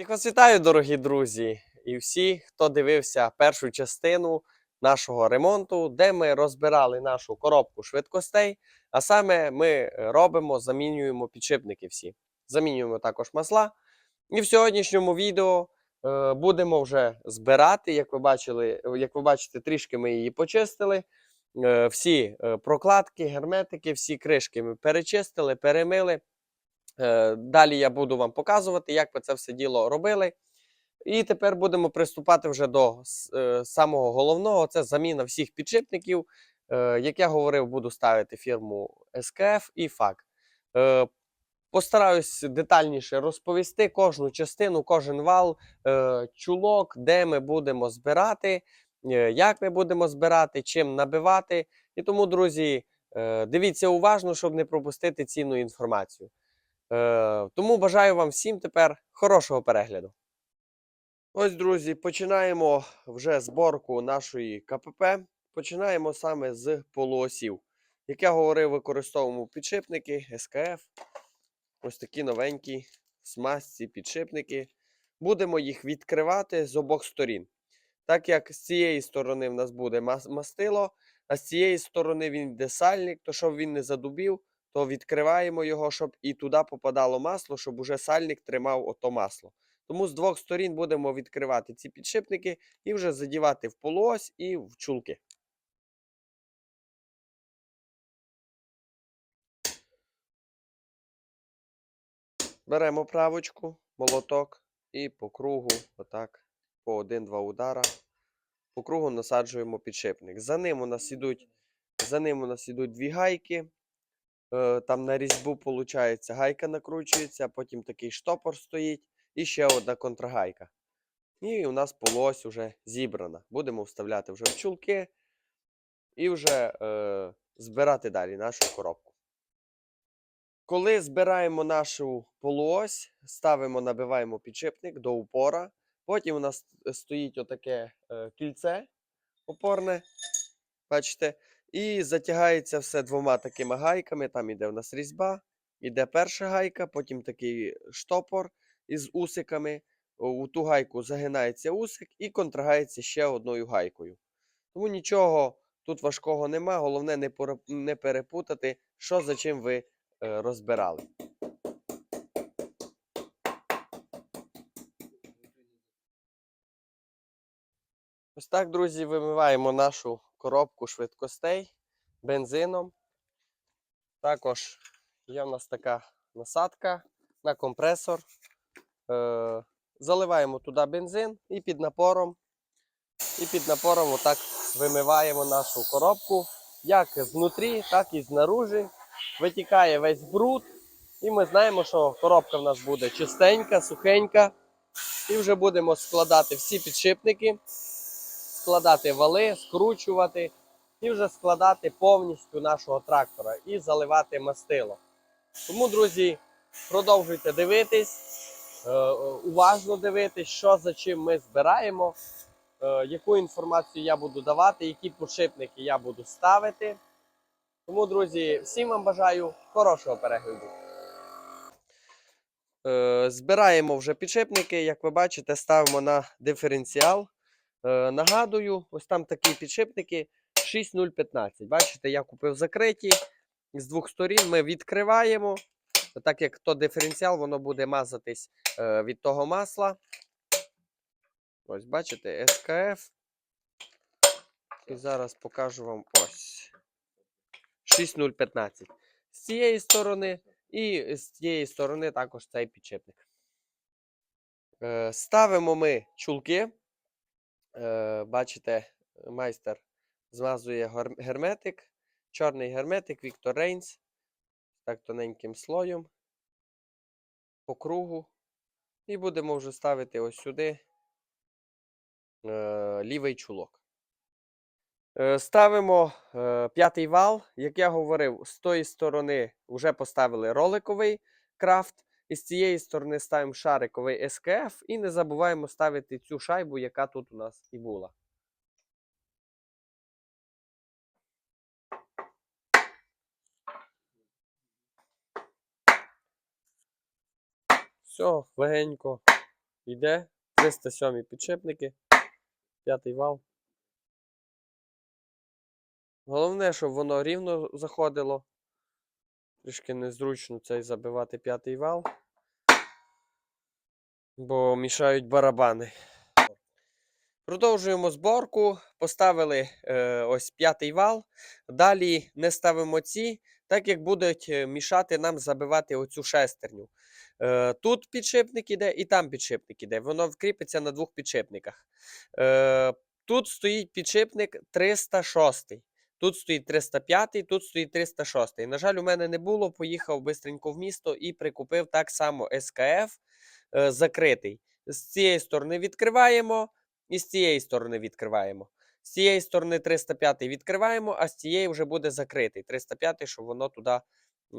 Всіх вас вітаю, дорогі друзі, і всі, хто дивився першу частину нашого ремонту, де ми розбирали нашу коробку швидкостей. А саме ми робимо, замінюємо підшипники всі. Замінюємо також масла. І в сьогоднішньому відео е, будемо вже збирати. Як ви бачили, як ви бачите, трішки ми її почистили. Е, всі е, прокладки, герметики, всі кришки ми перечистили, перемили. Е, Далі я буду вам показувати, як ми це все діло робили. І тепер будемо приступати вже до е, самого головного: це заміна всіх підшипників. Е, Як я говорив, буду ставити фірму SKF і FAC. Постараюсь детальніше розповісти кожну частину, кожен вал, чулок, де ми будемо збирати, як ми будемо збирати, чим набивати. І тому, друзі, дивіться уважно, щоб не пропустити цінну інформацію. Е, тому бажаю вам всім тепер хорошого перегляду. Ось, друзі, починаємо вже зборку нашої КПП. Починаємо саме з полуосів. Як я говорив, використовуємо підшипники СКФ. Ось такі новенькі смазці підшипники. Будемо їх відкривати з обох сторін. Так як з цієї сторони в нас буде мастило, а з цієї сторони він йде сальник, то щоб він не задубів, то відкриваємо його, щоб і туди попадало масло, щоб уже сальник тримав ото масло. Тому з двох сторін будемо відкривати ці підшипники і вже задівати в полуось і в чулки. Беремо правочку, молоток і по кругу, отак, по один-два удара. По кругу насаджуємо підшипник. За ним у нас ідуть, за ним у нас ідуть дві гайки. Е, Там на різьбу, виходить, гайка накручується, потім такий штопор стоїть і ще одна контрагайка. І у нас полось вже зібрана. Будемо вставляти вже в чулки і вже е, збирати далі нашу коробку. Коли збираємо нашу полуось, ставимо, набиваємо підшипник до упора. Потім у нас стоїть отаке е, кільце опорне. Бачите? І затягається все двома такими гайками. Там іде у нас різьба, іде перша гайка, потім такий штопор із усиками. У ту гайку загинається усик і контрагається ще одною гайкою. Тому нічого тут важкого нема. Головне не, перепутати, що за чим ви е, розбирали. Ось так, друзі, вимиваємо нашу коробку швидкостей бензином. Також є в нас така насадка на компресор. Е, заливаємо туди бензин і під напором, і під напором отак вимиваємо нашу коробку. Як знутрі, так і знаружи. Витікає весь бруд. І ми знаємо, що коробка в нас буде чистенька, сухенька. І вже будемо складати всі підшипники складати вали, скручувати і вже складати повністю нашого трактора і заливати мастило. Тому, друзі, продовжуйте дивитись, е, уважно дивитись, що за чим ми збираємо, е, яку інформацію я буду давати, які підшипники я буду ставити. Тому, друзі, всім вам бажаю хорошого перегляду. Е, Збираємо вже підшипники, як ви бачите, ставимо на диференціал. Е, Нагадую, ось там такі підшипники 6015. Бачите, я купив закриті. З двох сторін ми відкриваємо. Так як то диференціал, воно буде мазатись е, від того масла. Ось, бачите, СКФ. І зараз покажу вам ось. 6015. З цієї сторони і з цієї сторони також цей підшипник. Е, Ставимо ми чулки. Е, бачите, майстер змазує герметик, чорний герметик Віктор Рейнс. Так тоненьким слоєм по кругу. І будемо вже ставити ось сюди е, лівий чулок. Е, ставимо п'ятий вал. Як я говорив, з тої сторони вже поставили роликовий крафт. І з цієї сторони ставимо шариковий СКФ і не забуваємо ставити цю шайбу, яка тут у нас і була. Все, легенько Йде 307 підшипники, п'ятий вал. Головне, щоб воно рівно заходило. Трішки незручно цей забивати п'ятий вал, бо мішають барабани. Продовжуємо зборку. Поставили е, ось п'ятий вал. Далі не ставимо ці, так як будуть е, мішати нам забивати оцю шестерню. Е, тут підшипник іде і там підшипник іде. Воно вкріпиться на двох підшипниках. Е, тут стоїть підшипник 306. Тут стоїть 305, тут стоїть 306. На жаль, у мене не було. Поїхав бистренько в місто і прикупив так само СКФ е, закритий. З цієї сторони відкриваємо, і з цієї сторони відкриваємо. З цієї сторони 305 відкриваємо, а з цієї вже буде закритий. 305, щоб воно туди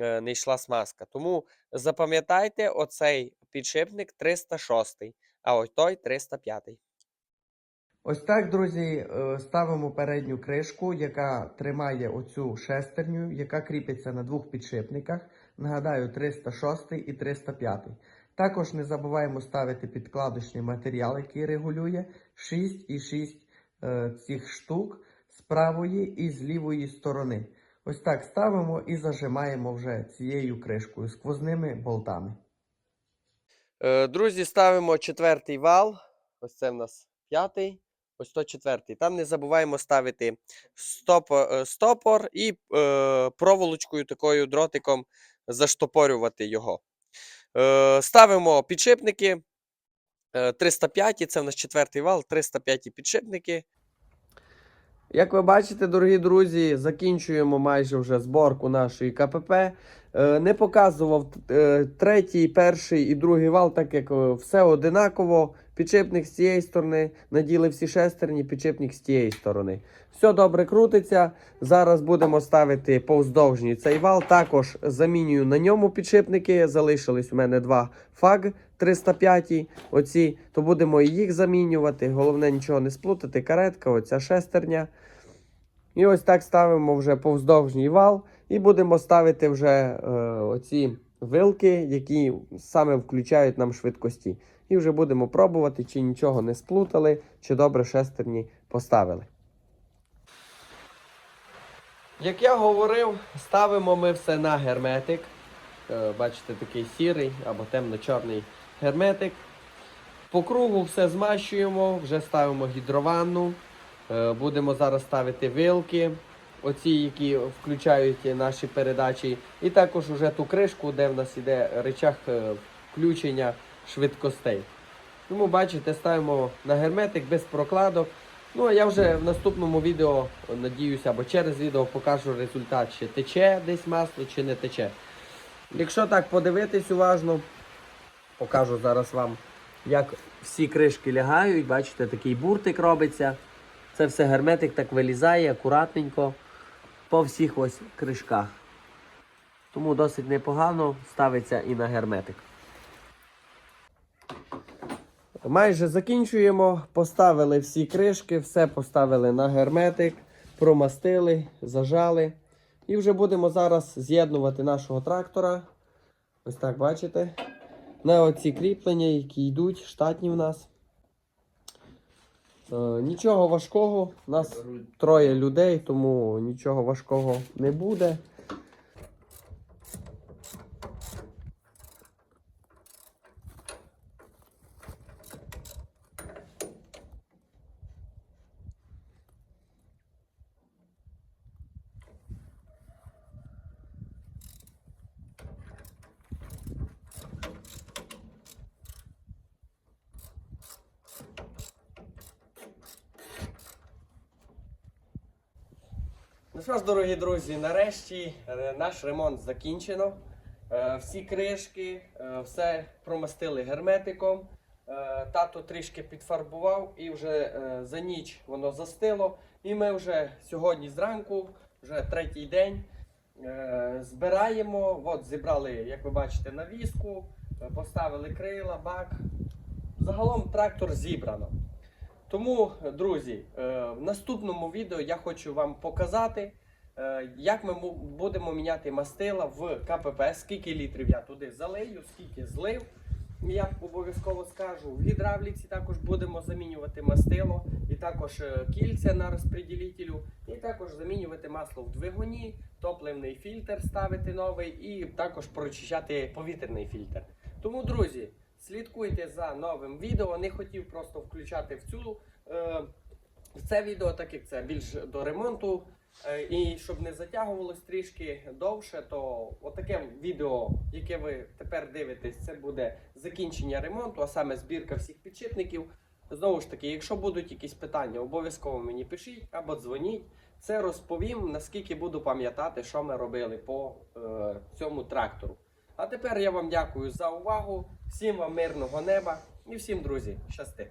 е, не йшла смазка. Тому запам'ятайте, оцей підшипник 306, а ось той 305. Ось так, друзі, е, ставимо передню кришку, яка тримає оцю шестерню, яка кріпиться на двох підшипниках. Нагадаю, 306 і 305. Також не забуваємо ставити підкладочний матеріал, який регулює 6 і 6 е, цих штук з правої і з лівої сторони. Ось так ставимо і зажимаємо вже цією кришкою сквозними болтами. Е, Друзі, ставимо четвертий вал. Ось це в нас п'ятий. Ось то четвертий. Там не забуваємо ставити стопор, е, стопор і е, проволочкою такою дротиком заштопорювати його. Е, ставимо підшипники. е, 305, це в нас четвертий вал, 305 підшипники. Як ви бачите, дорогі друзі, закінчуємо майже вже зборку нашої КПП. Е, Не показував е, третій, перший і другий вал, так як е, все одинаково. Підшипник з цієї сторони, наділи всі шестерні, підшипник з тієї сторони. Все добре крутиться. Зараз будемо ставити повздовжній цей вал. Також замінюю на ньому підшипники. Залишились у мене два фаг 305. Оці, то будемо і їх замінювати. Головне нічого не сплутати. Каретка, оця шестерня. І ось так ставимо вже повздовжній вал. І будемо ставити вже е, оці вилки, які саме включають нам швидкості. І вже будемо пробувати, чи нічого не сплутали, чи добре шестерні поставили. Як я говорив, ставимо ми все на герметик. Е, Бачите, такий сірий або темно-чорний герметик. По кругу все змащуємо, вже ставимо гідрованну. Е, Будемо зараз ставити вилки, оці, які включають наші передачі. І також уже ту кришку, де в нас іде речах е, включення швидкостей. Тому бачите, ставимо на герметик без прокладок. Ну а я вже в наступному відео, надіюся, або через відео покажу результат, чи тече десь масло, чи не тече. Якщо так подивитись уважно, покажу зараз вам, як всі кришки лягають. Бачите, такий буртик робиться. Це все герметик так вилізає акуратненько по всіх ось кришках. Тому досить непогано ставиться і на герметик. Майже закінчуємо. Поставили всі кришки, все поставили на герметик, промастили, зажали. І вже будемо зараз з'єднувати нашого трактора. Ось так бачите. На оці кріплення, які йдуть, штатні в нас. Е, нічого важкого. Нас троє людей, тому нічого важкого не буде. Ну що ж, дорогі друзі, нарешті е, наш ремонт закінчено. Е, Всі кришки, е, все промастили герметиком. Тато трішки підфарбував і вже за ніч воно застило. І ми вже сьогодні зранку, вже третій день, збираємо. От зібрали, як ви бачите, навіску, поставили крила, бак. Загалом трактор зібрано. Тому, друзі, е, в наступному відео я хочу вам показати, е, як ми будемо міняти мастила в КПП, скільки літрів я туди залию, скільки злив. я обов'язково скажу, в гідравліці також будемо замінювати мастило, і також е, кільця на розпреділителю, і також замінювати масло в двигуні, топливний фільтр ставити новий, і також прочищати повітряний фільтр. Тому, друзі, слідкуйте за новим відео. Не хотів просто включати в цю. Е, в це відео, так як це більш до ремонту, е, і щоб не затягувалось трішки довше, то отаке відео, яке ви тепер дивитесь, це буде закінчення ремонту, а саме збірка всіх підшипників. Знову ж таки, якщо будуть якісь питання, обов'язково мені пишіть або дзвоніть. Це розповім, наскільки буду пам'ятати, що ми робили по е, цьому трактору. А тепер я вам дякую за увагу, всім вам мирного неба і всім, друзі, щасти!